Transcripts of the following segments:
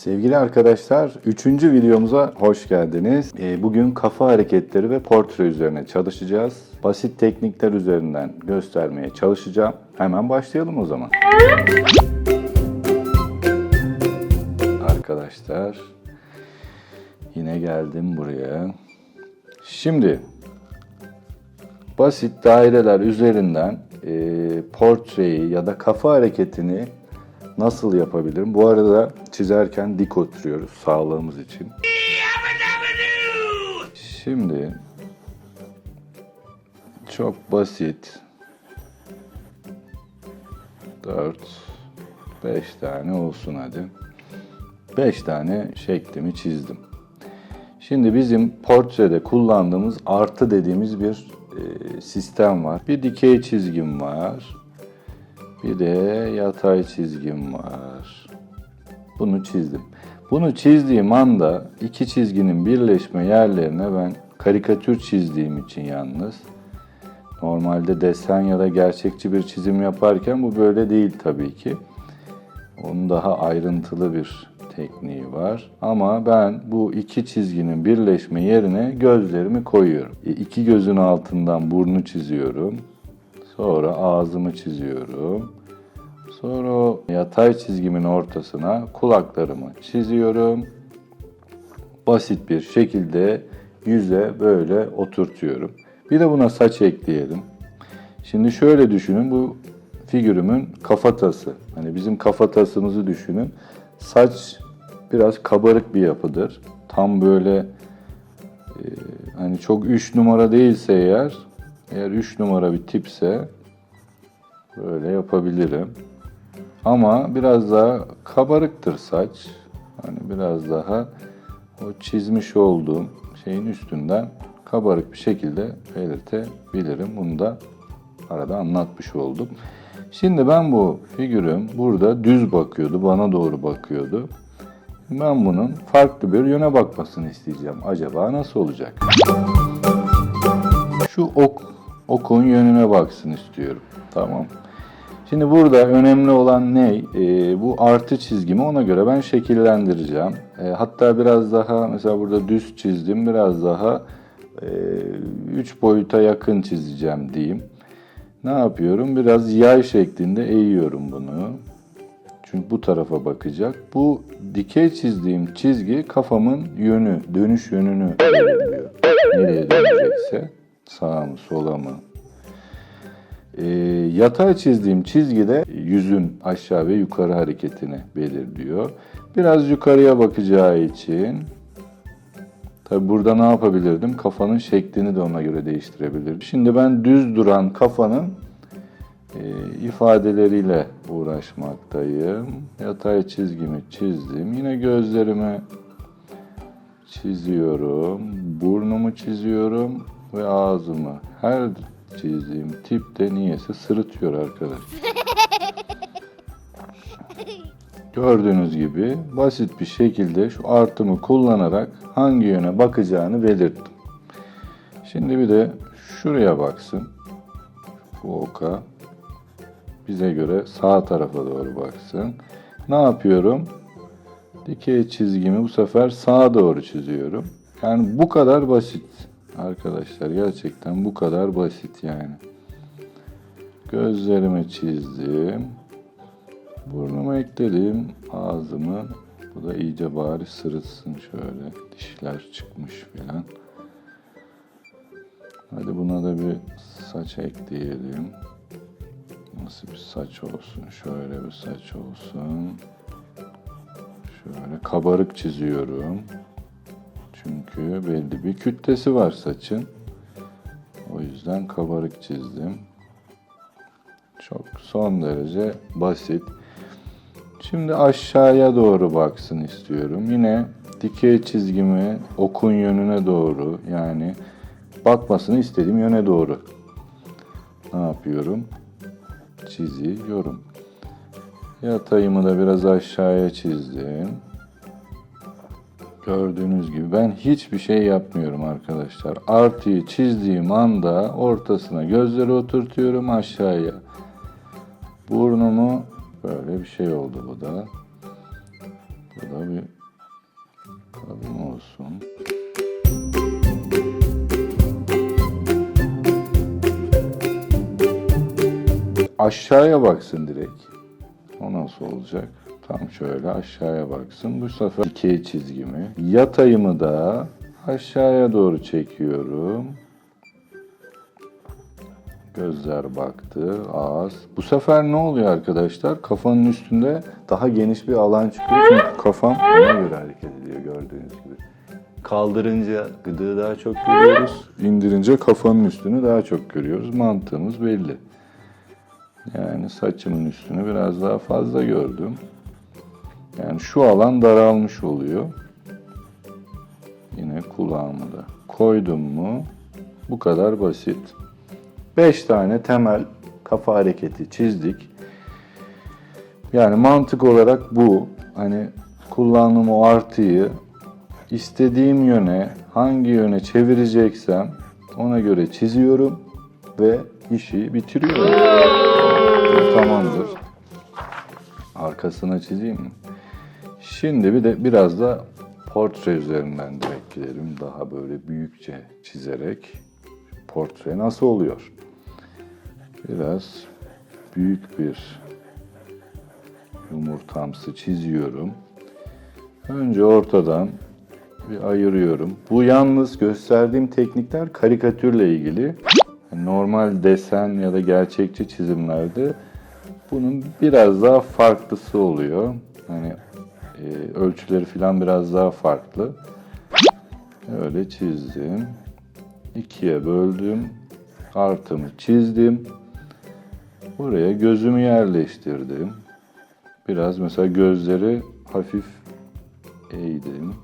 Sevgili arkadaşlar, üçüncü videomuza hoş geldiniz. Ee, Bugün kafa hareketleri ve portre üzerine çalışacağız. Basit teknikler üzerinden göstermeye çalışacağım. Hemen başlayalım o zaman. Arkadaşlar, yine geldim buraya. Şimdi basit daireler üzerinden e, portreyi ya da kafa hareketini nasıl yapabilirim? Bu arada çizerken dik oturuyoruz sağlığımız için. Şimdi çok basit 4 5 tane olsun hadi. 5 tane şeklimi çizdim. Şimdi bizim portrede kullandığımız artı dediğimiz bir e, sistem var. Bir dikey çizgim var. Bir de yatay çizgim var. Bunu çizdim. Bunu çizdiğim anda iki çizginin birleşme yerlerine ben karikatür çizdiğim için yalnız normalde desen ya da gerçekçi bir çizim yaparken bu böyle değil tabii ki. Onun daha ayrıntılı bir tekniği var. Ama ben bu iki çizginin birleşme yerine gözlerimi koyuyorum. E, İki gözün altından burnu çiziyorum. Sonra ağzımı çiziyorum. Sonra yatay çizgimin ortasına kulaklarımı çiziyorum. Basit bir şekilde yüze böyle oturtuyorum. Bir de buna saç ekleyelim. Şimdi şöyle düşünün bu figürümün kafatası. Hani bizim kafatasımızı düşünün. Saç biraz kabarık bir yapıdır. Tam böyle e, hani çok 3 numara değilse eğer eğer 3 numara bir tipse böyle yapabilirim. Ama biraz daha kabarıktır saç. Hani biraz daha o çizmiş olduğum şeyin üstünden kabarık bir şekilde belirtebilirim. Bunu da arada anlatmış oldum. Şimdi ben bu figürüm burada düz bakıyordu, bana doğru bakıyordu. Ben bunun farklı bir yöne bakmasını isteyeceğim. Acaba nasıl olacak? Şu ok, okun yönüne baksın istiyorum. Tamam. Şimdi burada önemli olan ne? Ee, bu artı çizgimi ona göre ben şekillendireceğim. Ee, hatta biraz daha mesela burada düz çizdim. Biraz daha 3 boyuta yakın çizeceğim diyeyim. Ne yapıyorum? Biraz yay şeklinde eğiyorum bunu. Çünkü bu tarafa bakacak. Bu dikey çizdiğim çizgi kafamın yönü, dönüş yönünü belirliyor. Nereye dönecekse sağa mı sola mı e, yatay çizdiğim çizgide yüzün aşağı ve yukarı hareketini belirliyor. Biraz yukarıya bakacağı için tabi burada ne yapabilirdim? Kafanın şeklini de ona göre değiştirebilirdim. Şimdi ben düz duran kafanın e, ifadeleriyle uğraşmaktayım. Yatay çizgimi çizdim. Yine gözlerimi çiziyorum. Burnumu çiziyorum ve ağzımı. Her çizdiğim tip de niyeyse sırıtıyor arkadaş. Gördüğünüz gibi basit bir şekilde şu artımı kullanarak hangi yöne bakacağını belirttim. Şimdi bir de şuraya baksın. Bu oka bize göre sağ tarafa doğru baksın. Ne yapıyorum? Dikey çizgimi bu sefer sağa doğru çiziyorum. Yani bu kadar basit. Arkadaşlar gerçekten bu kadar basit yani. Gözlerimi çizdim. Burnumu ekledim. Ağzımı. Bu da iyice bari sırıtsın şöyle. Dişler çıkmış falan. Hadi buna da bir saç ekleyelim. Nasıl bir saç olsun? Şöyle bir saç olsun. Şöyle kabarık çiziyorum. Çünkü belli bir kütlesi var saçın. O yüzden kabarık çizdim. Çok son derece basit. Şimdi aşağıya doğru baksın istiyorum. Yine dikey çizgimi okun yönüne doğru yani bakmasını istediğim yöne doğru. Ne yapıyorum? Çiziyorum. Yatayımı da biraz aşağıya çizdim. Gördüğünüz gibi ben hiçbir şey yapmıyorum arkadaşlar. Artıyı çizdiğim anda ortasına gözleri oturtuyorum aşağıya. Burnumu böyle bir şey oldu bu da. Bu da bir kalın olsun. Aşağıya baksın direkt. O nasıl olacak? Tam şöyle aşağıya baksın. Bu sefer dikey çizgimi. Yatayımı da aşağıya doğru çekiyorum. Gözler baktı, ağız. Bu sefer ne oluyor arkadaşlar? Kafanın üstünde daha geniş bir alan çıkıyor. Çünkü kafam ona göre hareket ediyor gördüğünüz gibi. Kaldırınca gıdığı daha çok görüyoruz. indirince kafanın üstünü daha çok görüyoruz. Mantığımız belli. Yani saçımın üstünü biraz daha fazla gördüm. Yani şu alan daralmış oluyor. Yine kulağımı da koydum mu bu kadar basit. 5 tane temel kafa hareketi çizdik. Yani mantık olarak bu. Hani kullandığım o artıyı istediğim yöne, hangi yöne çevireceksem ona göre çiziyorum ve işi bitiriyorum. Tamamdır. Arkasına çizeyim mi? Şimdi bir de biraz da portre üzerinden direkt gidelim. Daha böyle büyükçe çizerek portre nasıl oluyor? Biraz büyük bir yumurtamsı çiziyorum. Önce ortadan bir ayırıyorum. Bu yalnız gösterdiğim teknikler karikatürle ilgili. Normal desen ya da gerçekçi çizimlerde bunun biraz daha farklısı oluyor. Hani e, ölçüleri falan biraz daha farklı. Öyle çizdim. İkiye böldüm. Artımı çizdim. Buraya gözümü yerleştirdim. Biraz mesela gözleri hafif eğdim.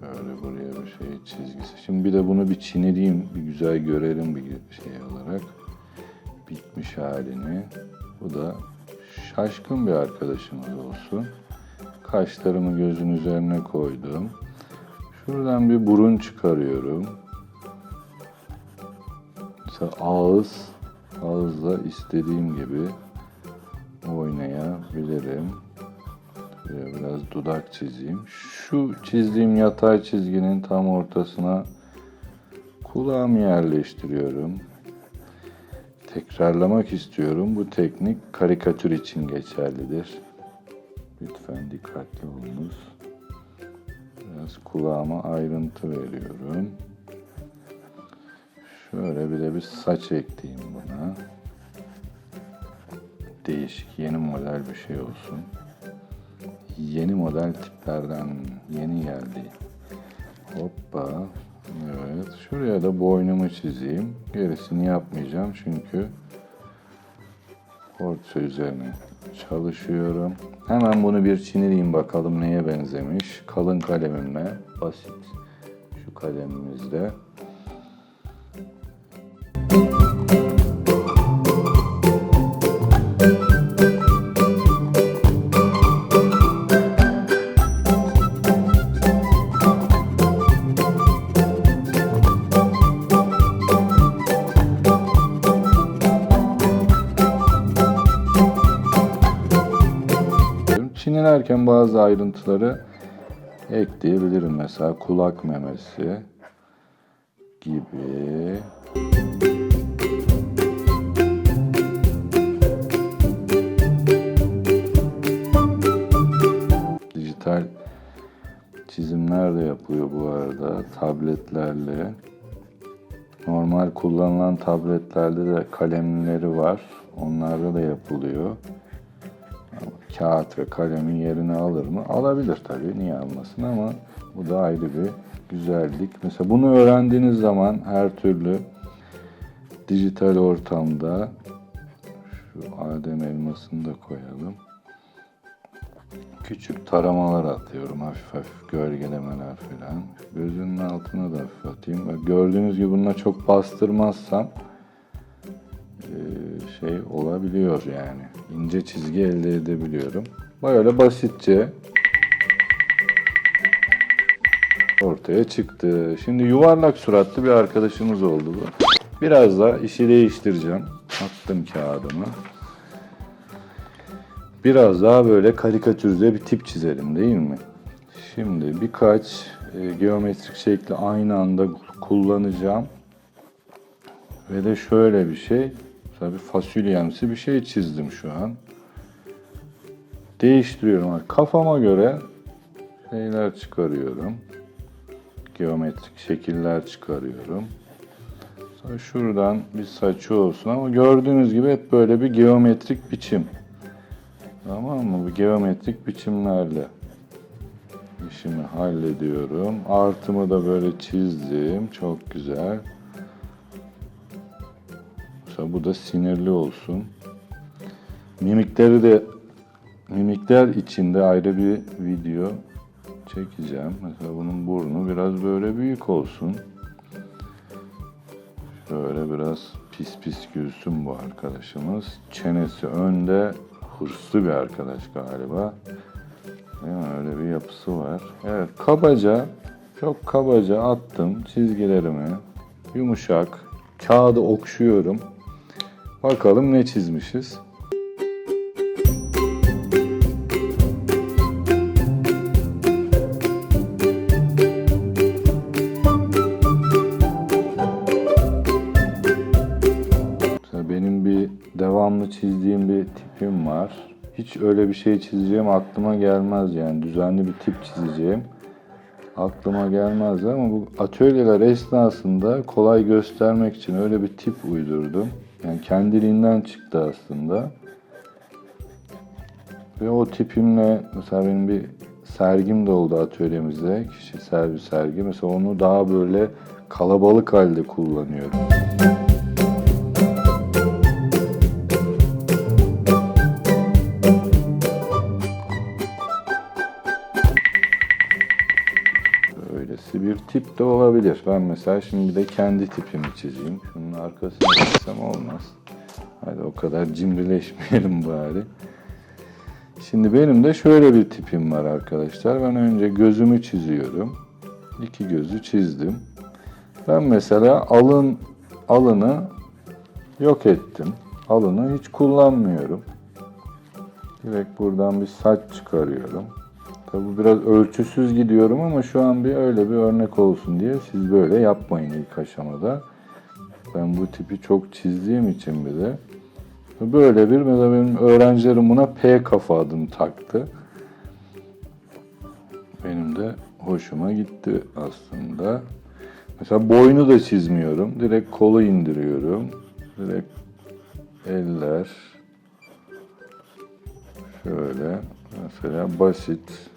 Şöyle buraya bir şey çizgisi. Şimdi bir de bunu bir çineleyeyim, bir güzel görelim bir şey olarak. Bitmiş halini. Bu da şaşkın bir arkadaşımız olsun. Kaşlarımı gözün üzerine koydum. Şuradan bir burun çıkarıyorum. Mesela ağız, ağızla istediğim gibi oynayabilirim. Şuraya biraz dudak çizeyim. Şu çizdiğim yatay çizginin tam ortasına kulağımı yerleştiriyorum. Tekrarlamak istiyorum. Bu teknik karikatür için geçerlidir. Lütfen dikkatli olunuz. Biraz kulağıma ayrıntı veriyorum. Şöyle bir de bir saç ekleyeyim buna. Değişik, yeni model bir şey olsun. Yeni model tiplerden yeni geldi. Hoppa. Evet. Şuraya da boynumu çizeyim. Gerisini yapmayacağım çünkü portre üzerine çalışıyorum. Hemen bunu bir çinileyim bakalım neye benzemiş. Kalın kalemimle basit şu kalemimizde. Çinilerken bazı ayrıntıları ekleyebilirim. Mesela kulak memesi gibi. Dijital çizimler de yapıyor bu arada tabletlerle. Normal kullanılan tabletlerde de kalemleri var. Onlarda da yapılıyor. Kağıt ve kalemin yerini alır mı? Alabilir tabii. Niye almasın ama bu da ayrı bir güzellik. Mesela bunu öğrendiğiniz zaman her türlü dijital ortamda şu Adem elmasını da koyalım. Küçük taramalar atıyorum. Hafif hafif gölgelemeler falan. Gözünün altına da hafif atayım. Gördüğünüz gibi bununla çok bastırmazsam şey olabiliyor yani. ince çizgi elde edebiliyorum. Böyle basitçe ortaya çıktı. Şimdi yuvarlak suratlı bir arkadaşımız oldu bu. Biraz da işi değiştireceğim. Attım kağıdımı. Biraz daha böyle karikatürize bir tip çizelim değil mi? Şimdi birkaç e, geometrik şekli aynı anda kullanacağım. Ve de şöyle bir şey, tabii fasulyemsi bir şey çizdim şu an. Değiştiriyorum. Kafama göre şeyler çıkarıyorum. Geometrik şekiller çıkarıyorum. Sonra şuradan bir saçı olsun ama gördüğünüz gibi hep böyle bir geometrik biçim. Tamam mı? Bu geometrik biçimlerle işimi hallediyorum. Artımı da böyle çizdim. Çok güzel. Bu da sinirli olsun. Mimikleri de mimikler içinde ayrı bir video çekeceğim. Mesela bunun burnu biraz böyle büyük olsun. Şöyle biraz pis pis gülsün bu arkadaşımız. Çenesi önde hırslı bir arkadaş galiba. Değil mi? Öyle bir yapısı var. Evet kabaca, çok kabaca attım çizgilerimi. Yumuşak. Kağıdı okşuyorum. Bakalım ne çizmişiz. Benim bir devamlı çizdiğim bir tipim var. Hiç öyle bir şey çizeceğim aklıma gelmez yani. Düzenli bir tip çizeceğim. Aklıma gelmez ama bu atölyeler esnasında kolay göstermek için öyle bir tip uydurdum. Yani kendiliğinden çıktı aslında. Ve o tipimle mesela benim bir sergim de oldu atölyemizde. Kişisel bir sergi. Mesela onu daha böyle kalabalık halde kullanıyorum. Tip de olabilir. Ben mesela şimdi de kendi tipimi çizeyim. Şunun arkasına çizsem olmaz. Hadi o kadar cimrileşmeyelim bari. Şimdi benim de şöyle bir tipim var arkadaşlar. Ben önce gözümü çiziyorum. İki gözü çizdim. Ben mesela alın alını yok ettim. Alını hiç kullanmıyorum. Direkt buradan bir saç çıkarıyorum. Tabi bu biraz ölçüsüz gidiyorum ama şu an bir öyle bir örnek olsun diye siz böyle yapmayın ilk aşamada. Ben bu tipi çok çizdiğim için bir de böyle bir mesela benim öğrencilerim buna P kafa adını taktı. Benim de hoşuma gitti aslında. Mesela boynu da çizmiyorum. Direkt kolu indiriyorum. Direkt eller. Şöyle mesela basit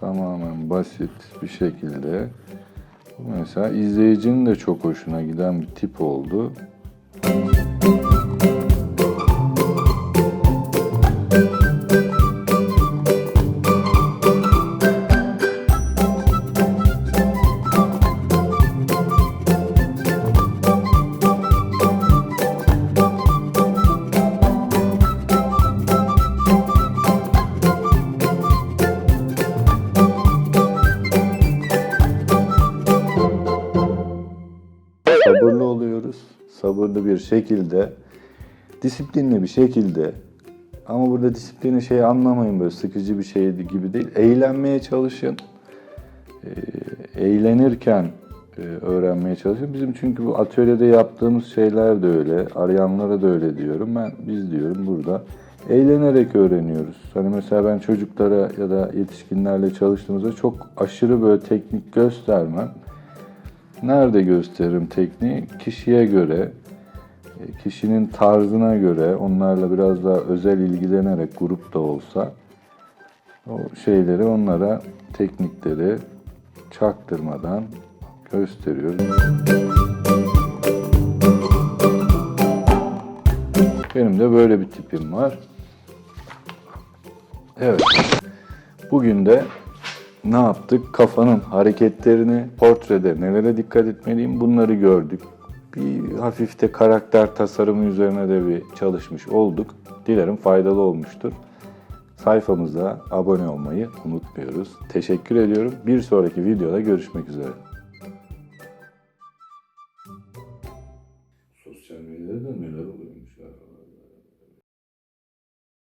tamamen basit bir şekilde mesela izleyicinin de çok hoşuna giden bir tip oldu. sabırlı oluyoruz. Sabırlı bir şekilde, disiplinli bir şekilde ama burada disiplini şey anlamayın böyle sıkıcı bir şey gibi değil. Eğlenmeye çalışın. Ee, eğlenirken e, öğrenmeye çalışın. Bizim çünkü bu atölyede yaptığımız şeyler de öyle. Arayanlara da öyle diyorum. Ben biz diyorum burada eğlenerek öğreniyoruz. Hani mesela ben çocuklara ya da yetişkinlerle çalıştığımızda çok aşırı böyle teknik göstermem. Nerede gösteririm tekniği? Kişiye göre, e, kişinin tarzına göre, onlarla biraz daha özel ilgilenerek grup da olsa o şeyleri onlara, teknikleri çaktırmadan gösteriyorum. Benim de böyle bir tipim var. Evet. Bugün de ne yaptık? Kafanın hareketlerini, portrede nelere dikkat etmeliyim bunları gördük. Bir hafif de karakter tasarımı üzerine de bir çalışmış olduk. Dilerim faydalı olmuştur. Sayfamıza abone olmayı unutmuyoruz. Teşekkür ediyorum. Bir sonraki videoda görüşmek üzere.